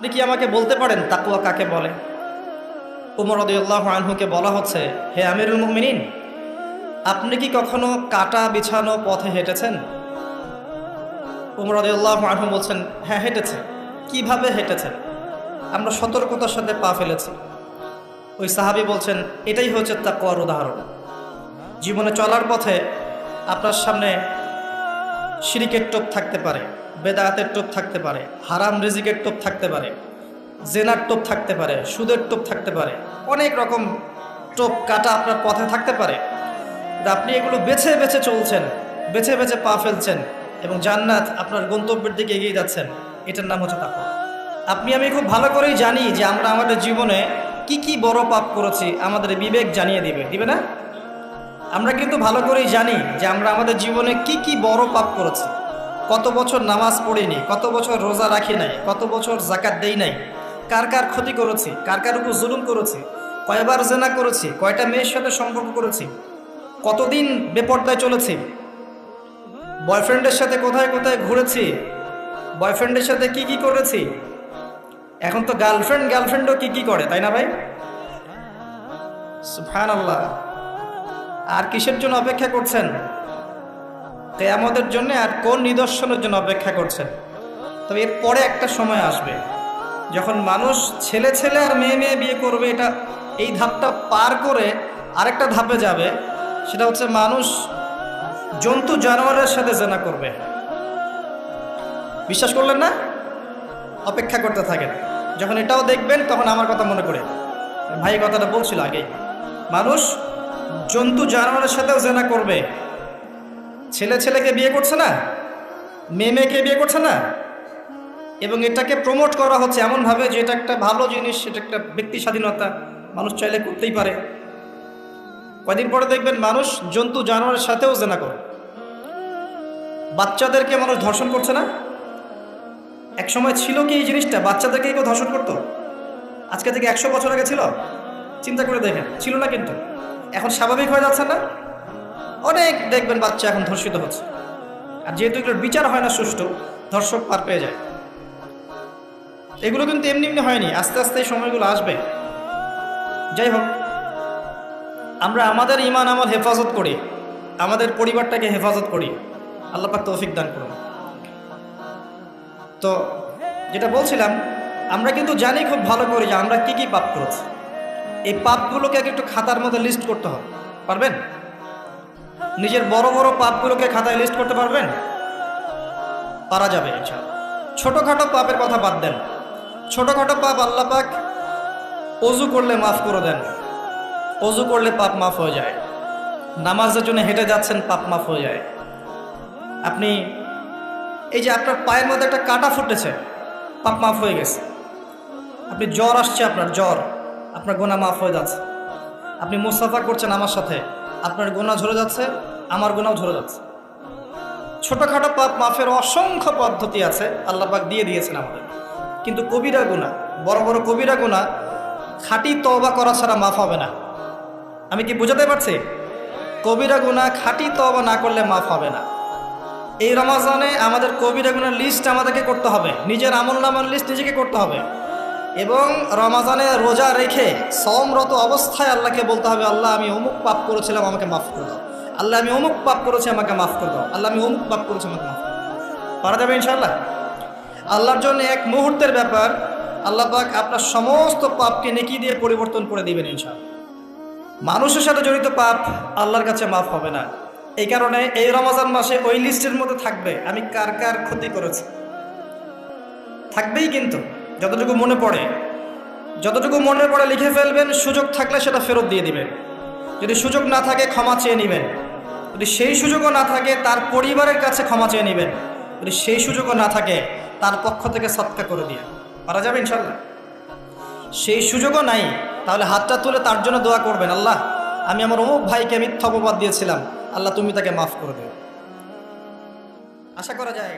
আপনি কি আমাকে বলতে পারেন তাকুয়া কাকে বলে? উমর রদিউল্লাহ আনহুকে বলা হচ্ছে, হে আমিরুল মুমিনিন, আপনি কি কখনো কাটা বিছানো পথে হেঁটেছেন? উমর রদিউল্লাহ আনহু বলছেন হ্যাঁ হেঁটেছে। কীভাবে হেঁটেছেন? আমরা সতর্কতার সাথে পা ফেলেছি। ওই সাহাবি বলছেন, এটাই হচ্ছে তাকুয়ার উদাহরণ। জীবনে চলার পথে আপনার সামনে শিরিকের টোপ থাকতে পারে, বেদায়াতের টোপ থাকতে পারে, হারাম রিজিকের টোপ থাকতে পারে, জেনার টোপ থাকতে পারে, সুদের টোপ থাকতে পারে, অনেক রকম টোপ কাটা আপনার পথে থাকতে পারে। আপনি এগুলো বেছে বেছে চলছেন, বেছে বেছে পা ফেলছেন এবং জান্নাত আপনার গন্তব্যের দিকে এগিয়ে যাচ্ছেন, এটার নাম হচ্ছে তাকওয়া। আপনি আমি খুব ভালো করেই জানি যে আমরা আমাদের জীবনে কি কি বড় পাপ করেছি, আমাদের বিবেক জানিয়ে দিবে দিবে না? আমরা কিন্তু ভালো করেই জানি যে আমরা আমাদের জীবনে কি কি বড় পাপ করেছি। কত বছর নামাজ পড়িনি কত বছর রোজা রাখি নাই, কত বছর জাকাত দেই নাই, কার কার ক্ষতি করেছি, কার কার উপর জুলুম করেছি, কয়বার জেনা করেছি, কয়টা মেয়ের সাথে সম্পর্ক করেছি, কতদিন বেপর্দায় চলেছি, বয়ফ্রেন্ডের সাথে কোথায় কোথায় ঘুরেছি, বয়ফ্রেন্ডের সাথে কি কি করেছি, এখন তো গার্লফ্রেন্ড, গার্লফ্রেন্ডও কি কি করে, তাই না ভাই? সুবহানাল্লাহ। আর কিসের জন্য অপেক্ষা করছেন? কেয়ামতের জন্য আর কোন নিদর্শনের জন্য অপেক্ষা করছেন? তবে এর পরে একটা সময় আসবে, যখন মানুষ ছেলে ছেলে আর মেয়ে মেয়ে বিয়ে করবে, এটা এই ধাপটা পার করে আরেকটা ধাপে যাবে, সেটা হচ্ছে মানুষ জন্তু জানোয়ারের সাথে জেনা করবে। বিশ্বাস করলেন না? অপেক্ষা করতে থাকেন। যখন এটাও দেখবেন, তখন আমার কথা মনে করে ভাই কথাটা বলছিল আগেই। মানুষ জন্তু জানোয়ারের সাথেও জেনা করবে। ছেলে ছেলেকে বিয়ে করছে না? মেয়ে মেয়েকে বিয়ে করছে না? এবং এটাকে প্রমোট করা হচ্ছে এমনভাবে যে এটা একটা ভালো জিনিস সেটা একটা ব্যক্তি স্বাধীনতা, মানুষ চাইলে করতেই পারে। কয়দিন পরে দেখবেন মানুষ জন্তু জানোয়ারের সাথেও জেনা করে। বাচ্চাদেরকে মানুষ ধর্ষণ করছে না? এক সময় ছিল কি এই জিনিসটা? বাচ্চাদেরকে কেউ ধর্ষণ করতো? আজকে থেকে একশো বছর আগে ছিল? চিন্তা করে দেখেন। ছিল না কিন্তু। এখন স্বাভাবিক হয়ে যাচ্ছে না? অনেক দেখবেন বাচ্চা এখন ধর্ষিত হচ্ছে। আর যেহেতু এগুলোর বিচার হয় না সুষ্ঠু, ধর্ষক পার পেয়ে যায়। এগুলো কিন্তু এমনি এমনি হয়নি, আস্তে আস্তে এই সময়গুলো আসবে। যাই হোক, আমরা আমাদের ইমান আমল হেফাজত করি, আমাদের পরিবারটাকে হেফাজত করি। আল্লাহ পাক তৌফিক দান করুন। তো যেটা বলছিলাম, আমরা কিন্তু জানি খুব ভালো করে যে আমরা কী কী পাপ করেছি। এই পাপগুলোকে একটু খাতার মধ্যে লিস্ট করতে হবে। পারবেন? নিজের বড় বড় পাপগুলোকে খাতায় লিস্ট করতে পারবেন? পারা যাবে ইনশাআল্লাহ। ছোটোখাটো পাপের কথা বাদ দেন। ছোটোখাটো পাপ আল্লাহ পাক অজু করলে মাফ করে দেন। অজু করলে পাপ মাফ হয়ে যায়। নামাজের জন্য হেঁটে যাচ্ছেন, পাপ মাফ হয়ে যায়। আপনি এই যে আপনার পায়ের মধ্যে একটা কাটা ফুটেছে, পাপ মাফ হয়ে গেছে। আপনি জ্বর আসছে আপনার, জ্বর। আপনার গোনা মাফ হয়ে যাচ্ছে। আপনি মুসাফা করছেন আমার সাথে। আপনার গোনা ঝরে যাচ্ছে, আমার গোনাও ঝরে যাচ্ছে। ছোটোখাটো পাপ মাফের অসংখ্য পদ্ধতি আছে, আল্লাহ পাক দিয়ে দিয়েছেন আমাদের। কিন্তু কবিরা গুণা বড় বড় কবিরা গুণা খাঁটি তওবা করা ছাড়া মাফ হবে না। আমি কি বোঝাতে পারছি? কবিরা গুণা খাঁটি তওবা না করলে মাফ হবে না। এই রমাজানে আমাদের কবিরা গুণার লিস্ট আমাদেরকে করতে হবে। নিজের আমল নামার লিস্ট নিজেকে করতে হবে। এবং রমাজানে রোজা রেখে সমরত অবস্থায় আল্লাহকে বলতে হবে, আল্লাহ, আমি অমুক পাপ করেছিলাম, আমাকে মাফ করে দাও। আল্লাহ, আমি অমুক পাপ করেছি, আমাকে মাফ করে দাও। আল্লাহ, আমি অমুক পাপ করেছি, আমাকে মাফ পারা যাবে ইনশাল্লাহ আল্লাহর জন্য এক মুহূর্তের ব্যাপার, আল্লাহ পাক আপনার সমস্ত পাপকে নেকি দিয়ে পরিবর্তন করে দিবেন ইনশাল্লাহ মানুষের সাথে জড়িত পাপ আল্লাহর কাছে মাফ হবে না। এই কারণে এই রমাজান মাসে ওই লিস্টের মধ্যে থাকবে, আমি কার কার ক্ষতি করেছি? থাকবেই কিন্তু। যতটুকু মনে পড়ে, যতটুকু মনে পড়ে লিখে ফেলবেন, সুযোগ থাকলে সেটা ফেরত দিয়ে দিবেন। যদি সুযোগ না থাকে, ক্ষমা চেয়ে নেবেন। যদি সেই সুযোগও না থাকে, তার পরিবারের কাছে ক্ষমা চেয়ে নেবেন। যদি সেই সুযোগও না থাকে, তার পক্ষ থেকে সৎকা করে দিয়ে। পারা যাবে ইনশাল্লাহ সেই সুযোগও নাই, তাহলে হাতটা তুলে তার জন্য দোয়া করবেন, আল্লাহ, আমি আমার অমুক ভাইকে মিথ্যা অপবাদ দিয়েছিলাম, আল্লাহ তুমি তাকে মাফ করে দেবে আশা করা যায়।